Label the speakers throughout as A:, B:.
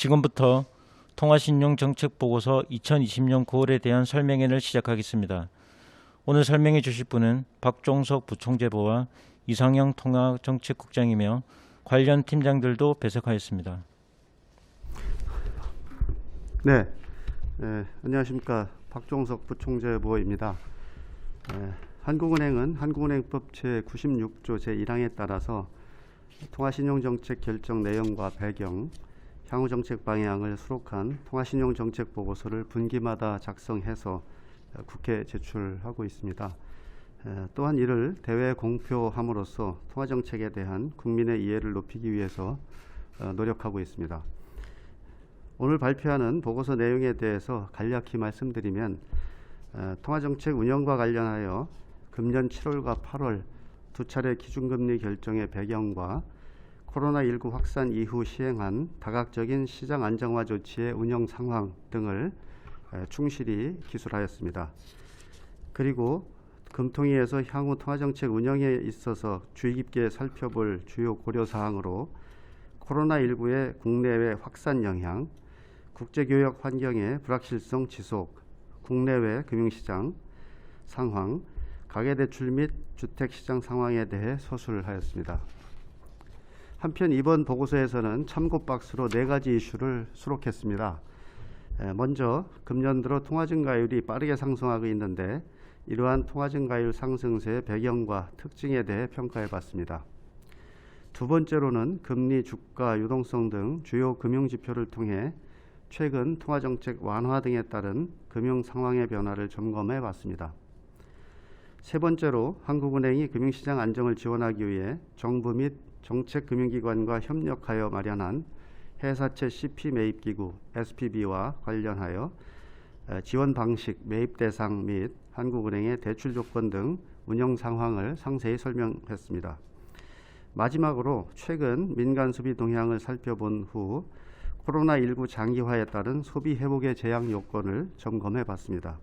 A: 지금부터 통화신용 정책 보고서 2020년 9월에 대한 설명회를 시작하겠습니다. 오늘 설명해 주실 분은 박종석 부총재보와 이상영 통화정책국장이며 관련 팀장들도 배석하였습니다.
B: 네, 예, 안녕하십니까 박종석 부총재보입니다. 예, 한국은행은 한국은행법 제96조 제1항에 따라서 통화신용정책 결정 내용과 배경, 향후 정책 방향을 수록한 통화신용 정책 보고서를 분기마다 작성해서 어, 국회에 제출하고 있습니다. 에, 또한 이를 대외 공표함으로써 통화 정책에 대한 국민의 이해를 높이기 위해서 어, 노력하고 있습니다. 오늘 발표하는 보고서 내용에 대해서 간략히 말씀드리면 어, 통화정책 운영과 관련하여 금년 7월과 8월 두 차례 기준금리 결정의 배경과 코로나19 확산 이후 시행한 다각적인 시장 안정화 조치의 운영 상황 등을 에, 충실히 기술하였습니다. 그리고 금통위에서 향후 통화정책 운영에 있어서 주의 깊게 살펴볼 주요 고려 사항으로 코로나19의 국내외 확산 영향, 국제교역 환경의 불확실성 지속, 국내외 금융시장 상황, 가계대출 및 주택시장 상황에 대해 서술하였습니다. 한편 이번 보고서에서는 참고 박스로 네 가지 이슈를 수록했습니다. 에, 먼저 금년 들어 통화 증가율이 빠르게 상승하고 있는데 이러한 통화 증가율 상승세의 배경과 특징에 대해 평가해 봤습니다. 두 번째로는 금리, 주가, 유동성 등 주요 금융 지표를 통해 최근 통화 정책 완화 등에 따른 금융 상황의 변화를 점검해 봤습니다. 세 번째로 한국은행이 금융시장 안정을 지원하기 위해 정부 및 정책금융기관과 협력하여 마련한 회사채 CP 매입기구 SPB와 관련하여 에, 지원 방식, 매입 대상 및 한국은행의 대출 조건 등 운영 상황을 상세히 설명했습니다. 마지막으로 최근 민간 소비 동향을 살펴본 후 코로나19 장기화에 따른 소비 회복의 제약 요건을 점검해 봤습니다.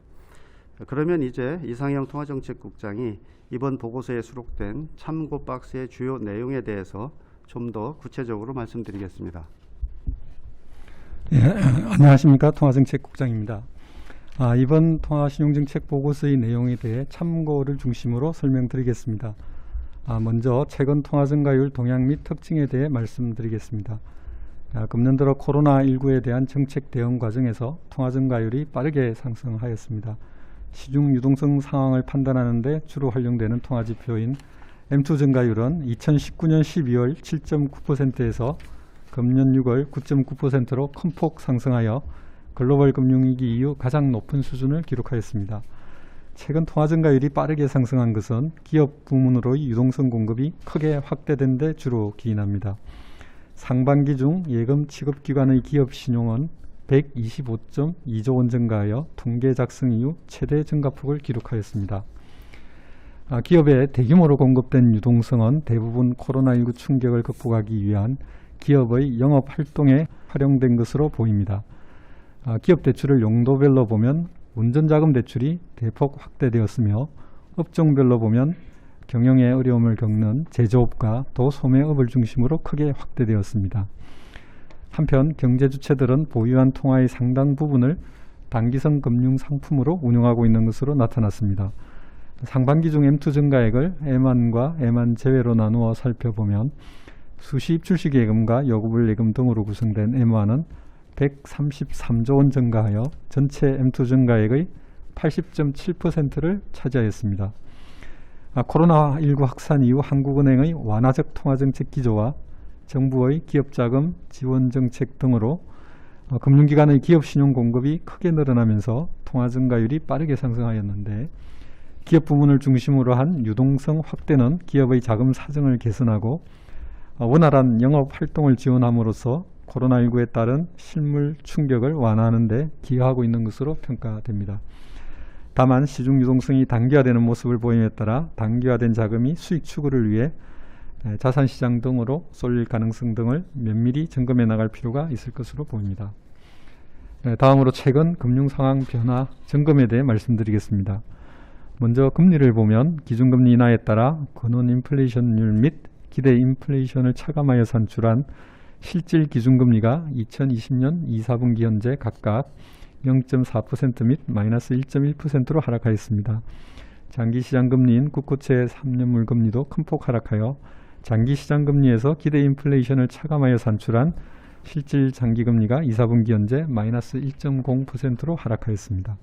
B: 그러면 이제 이상형 통화정책국장이 이번 보고서에 수록된 참고 박스의 주요 내용에 대해서 좀 더 구체적으로 말씀드리겠습니다.
C: 예, 안녕하십니까 통화정책국장입니다. 아, 이번 통화신용정책 보고서의 내용에 대해 참고를 중심으로 설명드리겠습니다. 아, 먼저 최근 통화 증가율 동향 및 특징에 대해 말씀드리겠습니다. 아, 금년 들어 코로나19에 대한 정책 대응 과정에서 통화 증가율이 빠르게 상승하였습니다. 시중 유동성 상황을 판단하는 데 주로 활용되는 통화지표인 M2 증가율은 2019년 12월 7.9%에서 금년 6월 9.9%로 큰 폭 상승하여 글로벌 금융위기 이후 가장 높은 수준을 기록하였습니다. 최근 통화 증가율이 빠르게 상승한 것은 기업 부문으로의 유동성 공급이 크게 확대된 데 주로 기인합니다. 상반기 중 예금 취급 기관의 기업 신용은 125.2조 원 증가하여 통계 작성 이후 최대 증가폭을 기록하였습니다. 아, 기업에 대규모로 공급된 유동성은 대부분 코로나19 충격을 극복하기 위한 기업의 영업 활동에 활용된 것으로 보입니다. 아, 기업 대출을 용도별로 보면 운전자금 대출이 대폭 확대되었으며 업종별로 보면 경영에 어려움을 겪는 제조업과 도소매업을 중심으로 크게 확대되었습니다. 한편 경제 주체들은 보유한 통화의 상당 부분을 단기성 금융 상품으로 운용하고 있는 것으로 나타났습니다. 상반기 중 M2 증가액을 M1과 M1 제외로 나누어 살펴보면 수시 입출시 예금과 여구불 예금 등으로 구성된 M1은 133조 원 증가하여 전체 M2 증가액의 80.7%를 차지하였습니다. 아, 코로나19 확산 이후 한국은행의 완화적 통화정책 기조와 정부의 기업자금 지원 정책 등으로 어, 금융기관의 기업 신용 공급이 크게 늘어나면서 통화 증가율이 빠르게 상승하였는데 기업 부문을 중심으로 한 유동성 확대는 기업의 자금 사정을 개선하고 어, 원활한 영업 활동을 지원함으로써 코로나19에 따른 실물 충격을 완화하는 데 기여하고 있는 것으로 평가됩니다. 다만 시중 유동성이 단기화되는 모습을 보임에 따라 단기화된 자금이 수익 추구를 위해 에, 자산시장 등으로 쏠릴 가능성 등을 면밀히 점검해 나갈 필요가 있을 것으로 보입니다. 에, 다음으로 최근 금융 상황 변화 점검에 대해 말씀드리겠습니다. 먼저 금리를 보면 기준금리 인하에 따라 근원 인플레이션율 및 기대 인플레이션을 차감하여 산출한 실질 기준금리가 2020년 2, 4분기 현재 각각 0.4%및 마이너스 1.1%로 하락하였습니다. 장기 시장 금리인 국고채 3년물 금리도 큰 폭 하락하여 장기 시장 금리에서 기대 인플레이션을 차감하여 산출한 실질 장기 금리가 2, 4분기 현재 마이너스 1.0%로 하락하였습니다.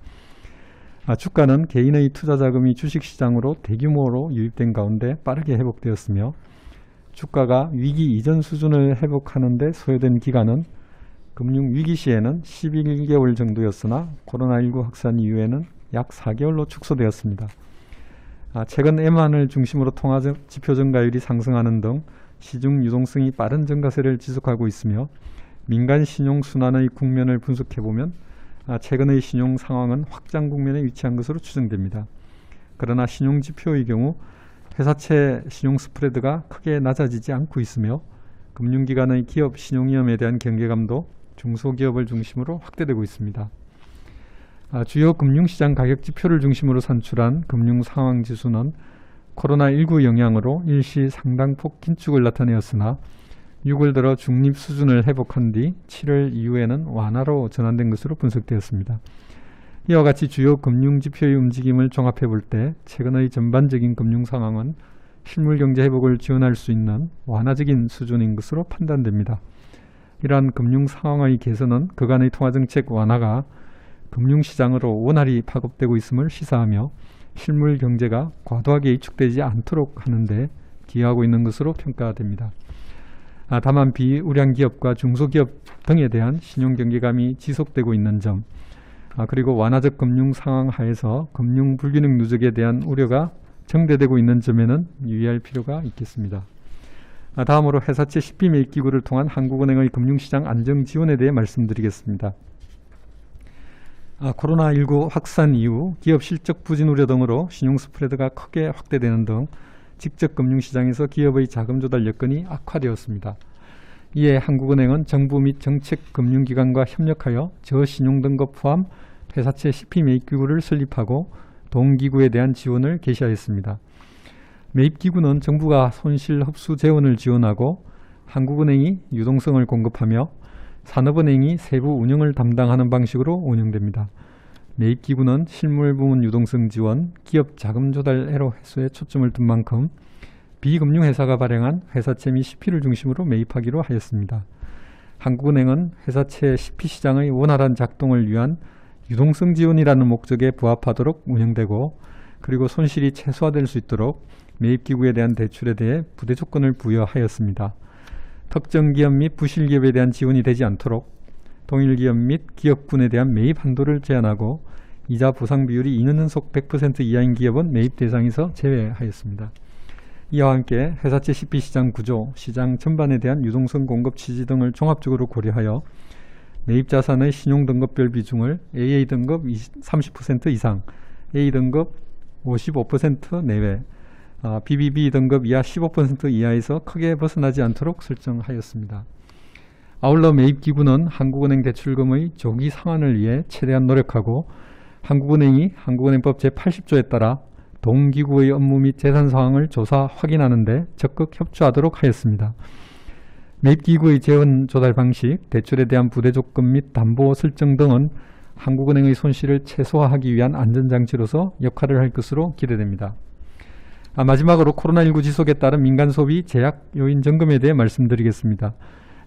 C: 아, 주가는 개인의 투자 자금이 주식 시장으로 대규모로 유입된 가운데 빠르게 회복되었으며 주가가 위기 이전 수준을 회복하는 데 소요된 기간은 금융 위기 시에는 11개월 정도였으나 코로나19 확산 이후에는 약 4개월로 축소되었습니다. 아, 최근 M1을 중심으로 통화 정- 지표 증가율이 상승하는 등 시중 유동성이 빠른 증가세를 지속하고 있으며 민간 신용 순환의 국면을 분석해 보면 아, 최근의 신용 상황은 확장 국면에 위치한 것으로 추정됩니다. 그러나 신용 지표의 경우 회사채 신용 스프레드가 크게 낮아지지 않고 있으며 금융기관의 기업 신용 위험에 대한 경계감도 중소기업을 중심으로 확대되고 있습니다. 아, 주요 금융시장 가격 지표를 중심으로 산출한 금융 상황 지수는 코로나19 영향으로 일시 상당폭 긴축을 나타내었으나 6월 들어 중립 수준을 회복한 뒤 7월 이후에는 완화로 전환된 것으로 분석되었습니다. 이와 같이 주요 금융 지표의 움직임을 종합해 볼 때 최근의 전반적인 금융 상황은 실물 경제 회복을 지원할 수 있는 완화적인 수준인 것으로 판단됩니다. 이러한 금융 상황의 개선은 그간의 통화정책 완화가 금융시장으로 원활히 파급되고 있음을 시사하며 실물 경제가 과도하게 위축되지 않도록 하는데 기여하고 있는 것으로 평가됩니다. 아, 다만 비우량 기업과 중소기업 등에 대한 신용 경계감이 지속되고 있는 점, 아, 그리고 완화적 금융 상황 하에서 금융 불균형 누적에 대한 우려가 정대되고 있는 점에는 유의할 필요가 있겠습니다. 아, 다음으로 회사채 10비 매입 기구를 통한 한국은행의 금융시장 안정 지원에 대해 말씀드리겠습니다. 아, 코로나19 확산 이후 기업 실적 부진 우려 등으로 신용 스프레드가 크게 확대되는 등 직접 금융시장에서 기업의 자금 조달 여건이 악화되었습니다. 이에 한국은행은 정부 및 정책 금융기관과 협력하여 저신용 등급 포함 회사채 CP 매입 기구를 설립하고 동기구에 대한 지원을 개시하였습니다. 매입 기구는 정부가 손실 흡수 재원을 지원하고 한국은행이 유동성을 공급하며 산업은행이 세부 운영을 담당하는 방식으로 운영됩니다. 매입 기구는 실물 부문 유동성 지원, 기업 자금 조달 애로 해소에 초점을 둔 만큼 비금융회사가 발행한 회사채 및 CP를 중심으로 매입하기로 하였습니다. 한국은행은 회사채 CP 시장의 원활한 작동을 위한 유동성 지원이라는 목적에 부합하도록 운영되고 그리고 손실이 최소화될 수 있도록 매입 기구에 대한 대출에 대해 부대 조건을 부여하였습니다. 특정 기업 및 부실 기업에 대한 지원이 되지 않도록 동일 기업 및 기업군에 대한 매입 한도를 제한하고 이자 보상 비율이 2년 연속 100% 이하인 기업은 매입 대상에서 제외하였습니다. 이와 함께 회사채 CP 시장 구조, 시장 전반에 대한 유동성 공급 취지 등을 종합적으로 고려하여 매입 자산의 신용 등급별 비중을 AA 등급 30% 이상, A 등급 55% 내외, 아, BBB 등급 이하 15% 이하에서 크게 벗어나지 않도록 설정하였습니다. 아울러 매입 기구는 한국은행 대출금의 조기 상환을 위해 최대한 노력하고 한국은행이 한국은행법 제80조에 따라 동기구의 업무 및 재산 상황을 조사 확인하는 데 적극 협조하도록 하였습니다. 매입기구의 재원 조달 방식, 대출에 대한 부대 조건 및 담보 설정 등은 한국은행의 손실을 최소화하기 위한 안전장치로서 역할을 할 것으로 기대됩니다. 아, 마지막으로 코로나19 지속에 따른 민간 소비 제약 요인 점검에 대해 말씀드리겠습니다.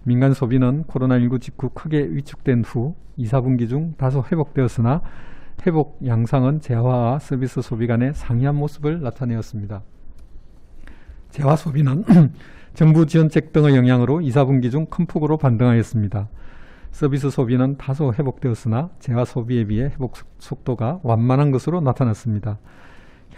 C: 민간 소비는 코로나19 직후 크게 위축된 후 2, 4분기 중 다소 회복되었으나 회복 양상은 재화와 서비스 소비 간의 상이한 모습을 나타내었습니다. 재화 소비는 정부 지원책 등의 영향으로 2, 4분기 중 큰 폭으로 반등하였습니다. 서비스 소비는 다소 회복되었으나 재화 소비에 비해 회복 속도가 완만한 것으로 나타났습니다.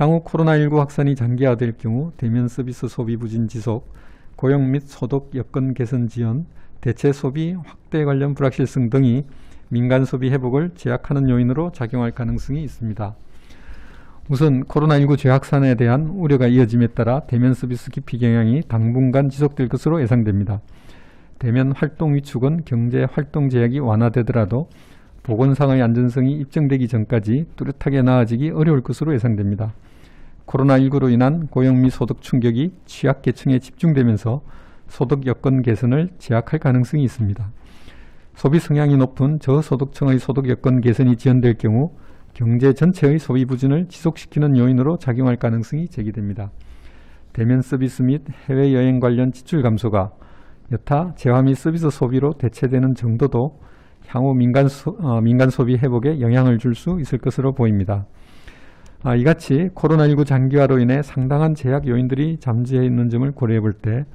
C: 향후 코로나19 확산이 장기화될 경우 대면 서비스 소비 부진 지속, 고용 및 소득 여건 개선 지연, 대체 소비 확대 관련 불확실성 등이 민간 소비 회복을 제약하는 요인으로 작용할 가능성이 있습니다. 우선 코로나19 재확산에 대한 우려가 이어짐에 따라 대면 서비스 기피 경향이 당분간 지속될 것으로 예상됩니다. 대면 활동 위축은 경제 활동 제약이 완화되더라도 보건상의 안전성이 입증되기 전까지 뚜렷하게 나아지기 어려울 것으로 예상됩니다. 코로나19로 인한 고용 및 소득 충격이 취약계층에 집중되면서 소득 여건 개선을 제약할 가능성이 있습니다. 소비 성향이 높은 저소득층의 소득 여건 개선이 지연될 경우 경제 전체의 소비 부진을 지속시키는 요인으로 작용할 가능성이 제기됩니다. 대면 서비스 및 해외 여행 관련 지출 감소가 여타 재화 및 서비스 소비로 대체되는 정도도 향후 민간, 소, 어, 민간 소비 회복에 영향을 줄 수 있을 것으로 보입니다. 아, 이같이 코로나19 장기화로 인해 상당한 제약 요인들이 잠재해 있는 점을 고려해 볼 때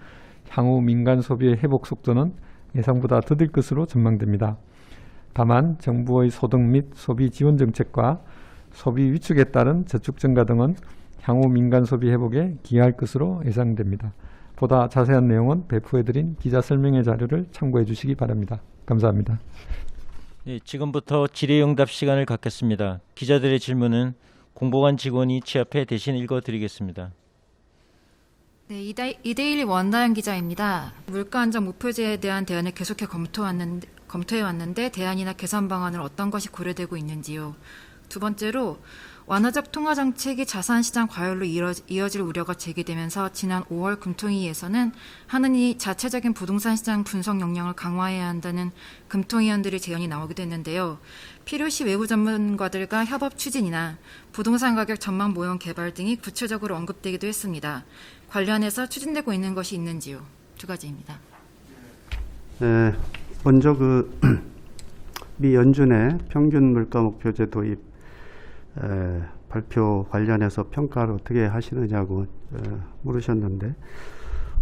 C: 향후 민간 소비의 회복 속도는 예상보다 더딜 것으로 전망됩니다. 다만 정부의 소득 및 소비 지원 정책과 소비 위축에 따른 저축 증가 등은 향후 민간 소비 회복에 기여할 것으로 예상됩니다. 보다 자세한 내용은 배포해드린 기자 설명회 자료를 참고해 주시기 바랍니다. 감사합니다.
A: 네, 지금부터 질의응답 시간을 갖겠습니다. 기자들의 질문은 공보관 직원이 취합해 대신 읽어드리겠습니다.
D: 네, 이다- 이데일리 원다연 기자입니다. 물가 안정 목표제에 대한 대안을 계속해 검토했는데, 검토해 왔는데 대안이나 개선 방안을 어떤 것이 고려되고 있는지요. 두 번째로 완화적 통화 정책이 자산 시장 과열로 이어- 이어질 우려가 제기되면서 지난 5월 금통위에서는 하느니 자체적인 부동산 시장 분석 역량을 강화해야 한다는 금통위원들의 제언이 나오기도 했는데요. 필요시 외부 전문가들과 협업 추진이나 부동산 가격 전망 모형 개발 등이 구체적으로 언급되기도 했습니다. 관련해서 추진되고 있는 것이 있는지요? 두 가지입니다.
B: 네, 먼저 그 미 연준의 평균 물가 목표제 도입 에, 발표 관련해서 평가를 어떻게 하시느냐고 에, 물으셨는데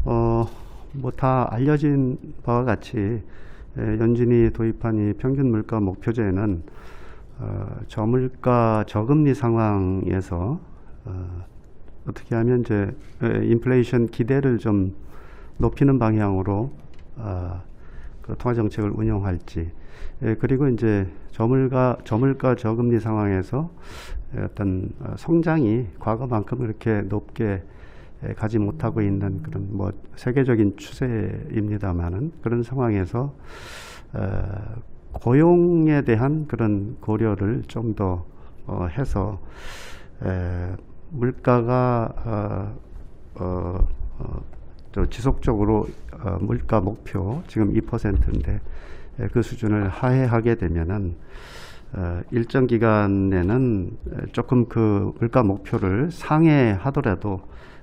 B: 어, 뭐 다 알려진 바와 같이 에, 연준이 도입한 이 평균 물가 목표제는 어, 저물가 저금리 상황에서 어, 어떻게 하면 이제 에, 인플레이션 기대를 좀 높이는 방향으로 어, 그 통화 정책을 운영할지. 예, 그리고 이제 저물가 저물가 저금리 상황에서 어떤 어, 성장이 과거만큼 그렇게 높게 예, 가지 못하고 있는 그런 뭐 세계적인 추세입니다만은 그런 상황에서 어, 고용에 대한 그런 고려를 좀더 어, 해서 에, 물가가 어, 어, 어, 또 지속적으로 어, 물가 목표 지금 2%인데 에, 그 수준을 하회하게 되면은 어, 일정 기간에는 에, 조금 그 물가 목표를 상회하더라도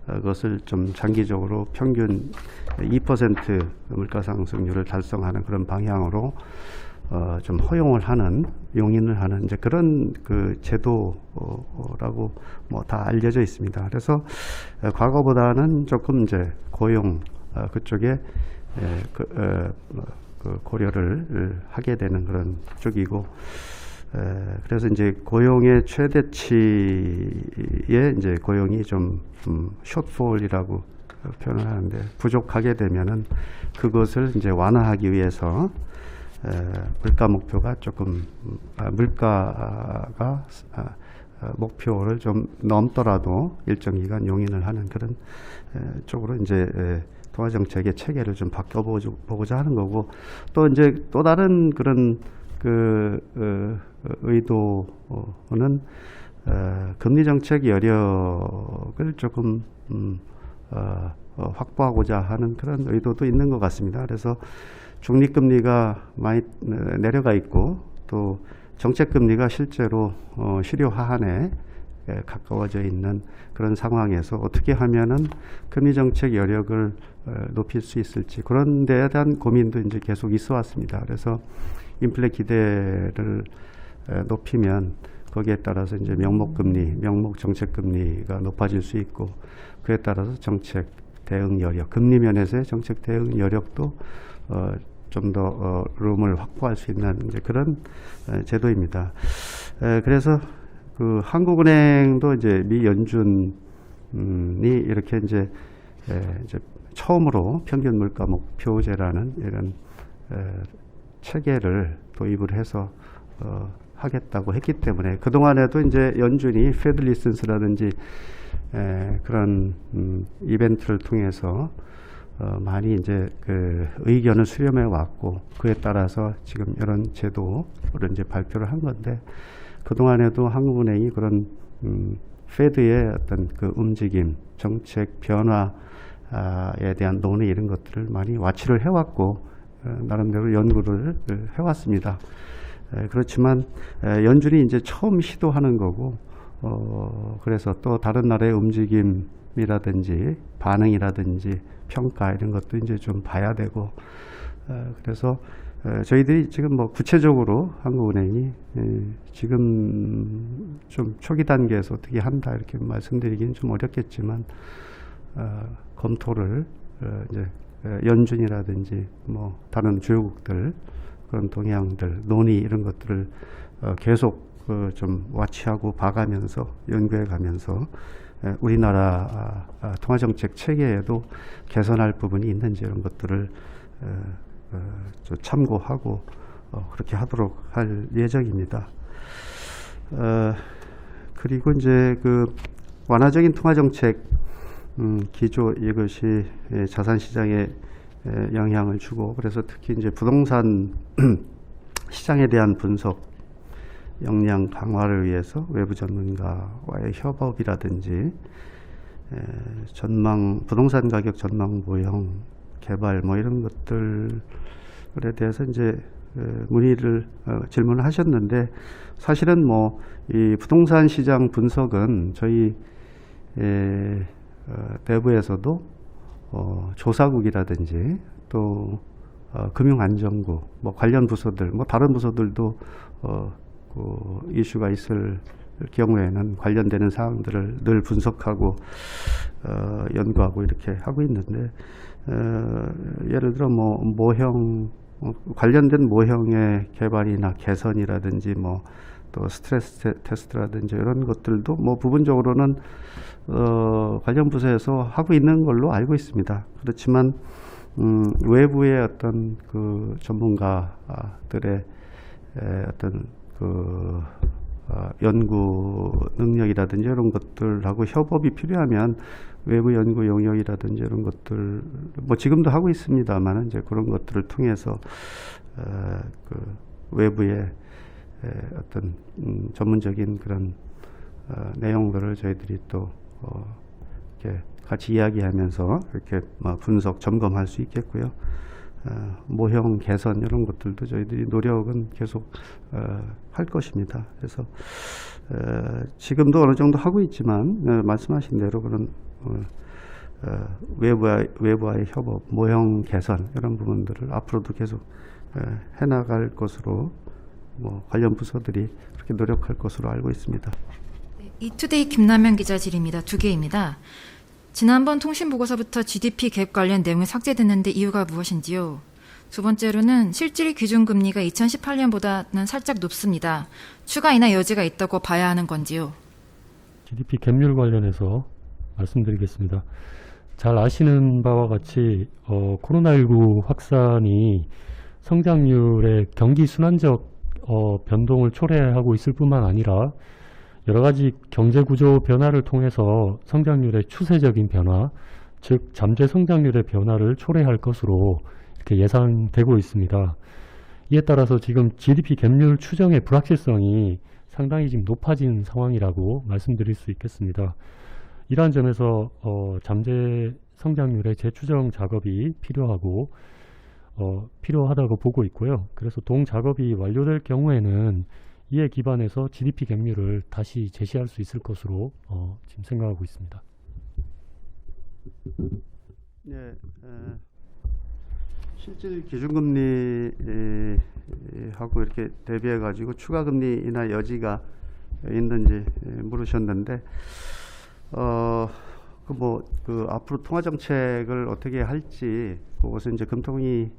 B: 어, 그것을 좀 장기적으로 평균 2% 물가 상승률을 달성하는 그런 방향으로 어, 좀 허용을 하는 용인을 하는 이제 그런 그 제도라고 뭐 다 알려져 있습니다. 그래서 어, 과거보다는 조금 이제 고용 어, 그쪽에 에, 그, 어, 뭐, 그 고려를 하게 되는 그런 쪽이고 에, 그래서 이제 고용의 최대치의 이제 고용이 좀 음, 숏폴이라고 표현을 하는데 부족하게 되면은 그것을 이제 완화하기 위해서 에, 물가 목표가 조금 음, 아, 물가가 아, 아, 목표를 좀 넘더라도 일정 기간 용인을 하는 그런 에, 쪽으로 이제 에, 통화 정책의 체계를 좀 바꿔 보고자 하는 거고 또 이제 또 다른 그런 그 어, 의도는 어, 금리 정책 여력을 조금 음, 어, 어, 확보하고자 하는 그런 의도도 있는 것 같습니다. 그래서 중립금리가 많이 어, 내려가 있고 또 정책금리가 실제로 어, 실효 하한에 에, 가까워져 있는 그런 상황에서 어떻게 하면은 금리 정책 여력을 어, 높일 수 있을지 그런 데에 대한 고민도 이제 계속 있어 왔습니다. 그래서 인플레 기대를 에, 높이면 거기에 따라서 이제 명목 금리, 명목 정책 금리가 높아질 수 있고 그에 따라서 정책 대응 여력, 금리 면에서의 정책 대응 여력도 어, 좀더 어, 룸을 확보할 수 있는 그런 에, 제도입니다. 에, 그래서 그 한국은행도 이제 미 연준이 이렇게 이제, 에, 이제 처음으로 평균 물가 목표제라는 이런 에, 체계를 도입을 해서 어, 하겠다고 했기 때문에 그 동안에도 이제 연준이 페드 리슨스라든지 에, 그런 음, 이벤트를 통해서 어, 많이 이제 그 의견을 수렴해 왔고 그에 따라서 지금 이런 제도를 이제 발표를 한 건데 그 동안에도 한국은행이 그런 음, 페드의 어떤 그 움직임, 정책 변화 인하에 대한 논의 이런 것들을 많이 와치를 해왔고 어, 나름대로 연구를 어, 해왔습니다. 에, 그렇지만 에, 연준이 이제 처음 시도하는 거고 어, 그래서 또 다른 나라의 움직임이라든지 반응이라든지 평가 이런 것도 이제 좀 봐야 되고 어, 그래서 에, 저희들이 지금 뭐 구체적으로 한국은행이 에, 지금 좀 초기 단계에서 어떻게 한다 이렇게 말씀드리기는 좀 어렵겠지만 어, 검토를 어, 이제 에, 연준이라든지 뭐 다른 주요국들 그런 동향들 논의 이런 것들을 어, 계속 어, 좀 와치하고 봐가면서 연구해 가면서 에, 우리나라 아, 아, 통화정책 체계에도 개선할 부분이 있는지 이런 것들을 에, 어, 좀 참고하고 어, 그렇게 하도록 할 예정입니다. 어, 그리고 이제 그 완화적인 통화정책 음, 기조 이것이 예, 자산 시장에 에, 영향을 주고 그래서 특히 이제 부동산 시장에 대한 분석 역량 강화를 위해서 외부 전문가와의 협업이라든지 에, 전망 부동산 가격 전망 모형 개발 뭐 이런 것들에 대해서 이제 에, 문의를 어, 질문을 하셨는데 사실은 뭐 이 부동산 시장 분석은 저희 에, 어, 내부에서도 어, 조사국이라든지 또 어, 금융안전국 뭐 관련 부서들 뭐 다른 부서들도 어, 그 이슈가 있을 경우에는 관련되는 사항들을 늘 분석하고 어, 연구하고 이렇게 하고 있는데 어, 예를 들어 뭐 모형 어, 관련된 모형의 개발이나 개선이라든지 뭐 또 스트레스 테- 테스트라든지 이런 것들도 뭐 부분적으로는 어, 관련 부서에서 하고 있는 걸로 알고 있습니다. 그렇지만 음, 외부의 어떤 그 전문가들의 에, 어떤 그 어, 연구 능력이라든지 이런 것들하고 협업이 필요하면 외부 연구 용역이라든지 이런 것들 뭐 지금도 하고 있습니다만 이제 그런 것들을 통해서 어, 그 외부의 에, 어떤 음, 전문적인 그런 어, 내용들을 저희들이 또 어, 이렇게 같이 이야기하면서 이렇게 뭐 분석 점검할 수 있겠고요. 어, 모형 개선 이런 것들도 저희들이 노력은 계속 어, 할 것입니다. 그래서 어, 지금도 어느 정도 하고 있지만 어, 말씀하신 대로 그런 외부와, 외부와의 협업, 모형 개선 이런 부분들을 앞으로도 계속 어, 해나갈 것으로 뭐 관련 부서들이 그렇게 노력할 것으로 알고 있습니다.
D: 네, 이투데이 김남현 기자 질입니다. 두 개입니다. 지난번 통신 보고서부터 GDP 갭 관련 내용이 삭제됐는데 이유가 무엇인지요? 두 번째로는 실질 기준 금리가 2018년보다는 살짝 높습니다. 추가 인하 여지가 있다고 봐야 하는 건지요?
C: GDP 갭률 관련해서 말씀드리겠습니다. 잘 아시는 바와 같이 어, 코로나19 확산이 성장률의 경기 순환적 어, 변동을 초래하고 있을 뿐만 아니라 여러 가지 경제 구조 변화를 통해서 성장률의 추세적인 변화, 즉 잠재 성장률의 변화를 초래할 것으로 이렇게 예상되고 있습니다. 이에 따라서 지금 GDP 갭률 추정의 불확실성이 상당히 지금 높아진 상황이라고 말씀드릴 수 있겠습니다. 이러한 점에서 어, 잠재 성장률의 재추정 작업이 필요하고 어, 필요하다고 보고 있고요. 그래서 동 작업이 완료될 경우에는 이에 기반해서 GDP 갭률을 다시 제시할 수 있을 것으로 어, 지금 생각하고 있습니다.
B: 예, 에, 실질 기준금리 에, 에, 하고 이렇게 대비해 가지고 추가 금리 인하 여지가 있는지 에, 물으셨는데 어, 그 뭐 그 앞으로 통화 정책을 어떻게 할지 그것은 이제 금통위에서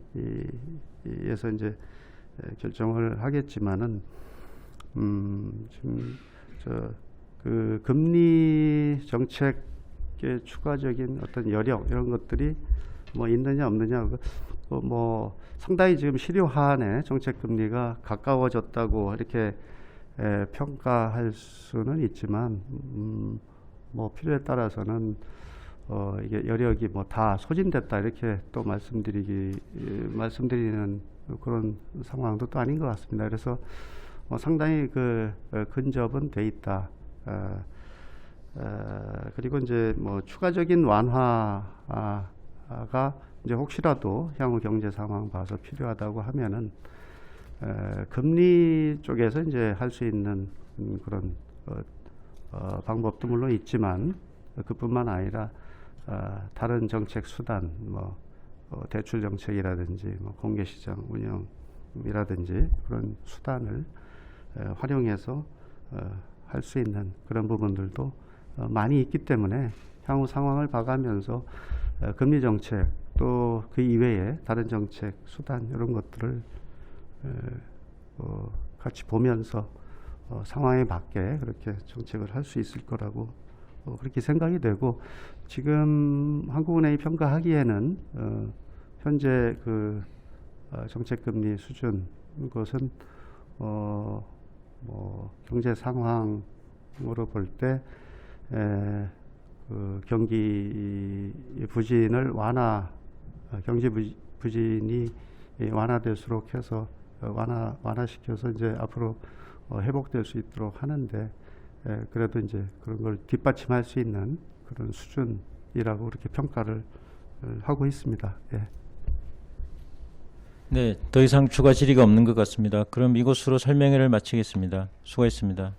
B: 이제 에, 결정을 하겠지만은 음, 지금 저 그 금리 정책의 추가적인 어떤 여력 이런 것들이 뭐 있느냐 없느냐 그, 그뭐 상당히 지금 실효화하네 정책 금리가 가까워졌다고 이렇게 에, 평가할 수는 있지만 음, 뭐 필요에 따라서는 어, 이게 여력이 뭐 다 소진됐다 이렇게 또 말씀드리기 에, 말씀드리는 그런 상황도 또 아닌 것 같습니다. 그래서 어, 상당히 그 어, 근접은 돼 있다. 어, 어, 그리고 이제 뭐 추가적인 완화가 이제 혹시라도 향후 경제 상황 봐서 필요하다고 하면은 에, 금리 쪽에서 이제 할 수 있는 음, 그런 어, 어, 방법도 물론 있지만 그뿐만 아니라 어, 다른 정책 수단 뭐 어, 대출 정책이라든지 뭐 공개 시장 운영이라든지 그런 수단을 에, 활용해서 어, 할수 있는 그런 부분들도 어, 많이 있기 때문에 향후 상황을 봐가면서 어, 금리 정책 또 그 이외에 다른 정책 수단 이런 것들을 같이 보면서 어, 상황에 맞게 그렇게 정책을 할 수 있을 거라고 어, 그렇게 생각이 되고 지금 한국은행이 평가하기에는 어, 현재 그 어, 정책 금리 수준 것은 어, 뭐 경제 상황으로 볼때 그 경기 부진을 완화 어, 경제 부진이 이 완화될수록 해서 어, 완화 완화시켜서 이제 앞으로 어, 회복될 수 있도록 하는데 에, 그래도 이제 그런 걸 뒷받침할 수 있는 그런 수준이라고 그렇게 평가를 어, 하고 있습니다. 예.
A: 네, 더 이상 추가 질의가 없는 것 같습니다. 그럼 이것으로 설명회를 마치겠습니다. 수고했습니다.